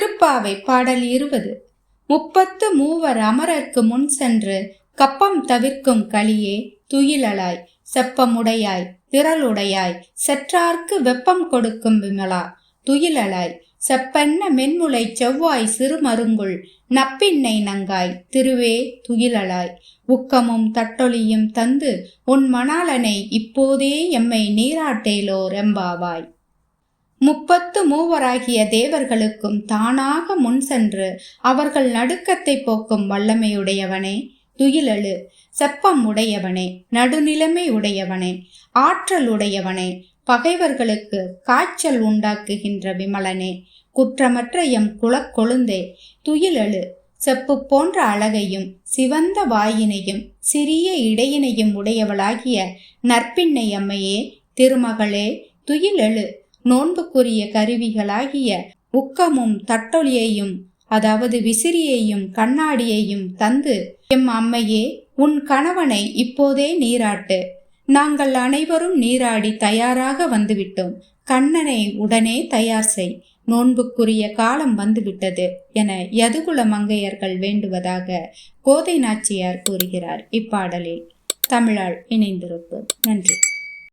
திருப்பாவை பாடல் இருபது. முப்பத்து மூவர் அமரர்க்கு முன் சென்று கப்பம் தவிர்க்கும் களியே துயிலலாய் செப்பமுடையாய் திரளுடையாய் செற்றார்க்கு வெப்பம் கொடுக்கும் விமலா துயிலலாய் செப்பென்ன மென்முளை செவ்வாய் சிறுமருங்குள் நப்பின்னை நங்காய் திருவே துயிலலாய் உக்கமும் தட்டொலியும் தந்து உன் மணாளனை இப்போதே எம்மை நீராட்டேலோ ரெம்பாவாய். முப்பத்து மூவராகிய தேவர்களுக்கும் தானாக முன் சென்று அவர்கள் நடுக்கத்தை போக்கும் வல்லமையுடையவனே துயிலெழு செப்பம் உடையவனே நடுநிலைமை உடையவனே ஆற்றல் உடையவனே பகைவர்களுக்கு காய்ச்சல் உண்டாக்குகின்ற விமலனே குற்றமற்ற எம் குலக்கொழுந்தே துயிலெழு செப்பு போன்ற அழகையும் சிவந்த வாயினையும் சிறிய இடையினையும் உடையவளாகிய நற்பின்னை அம்மையே திருமகளே துயிலெழு நோன்புக்குரிய கருவிகளாகிய உக்கமும் தட்டொலியையும் அதாவது விசிறியையும் கண்ணாடியையும் தந்து எம் அம்மையே உன் கணவனை இப்போதே நீராட்டு. நாங்கள் அனைவரும் நீராடி தயாராக வந்துவிட்டோம். கண்ணனை உடனே தயார் செய். நோன்புக்குரிய காலம் வந்துவிட்டது என யதுகுல மங்கையர்கள் வேண்டுவதாக கோதை நாச்சியார் கூறுகிறார் இப்பாடலில். தமிழால் இணைந்திருப்பு நன்றி.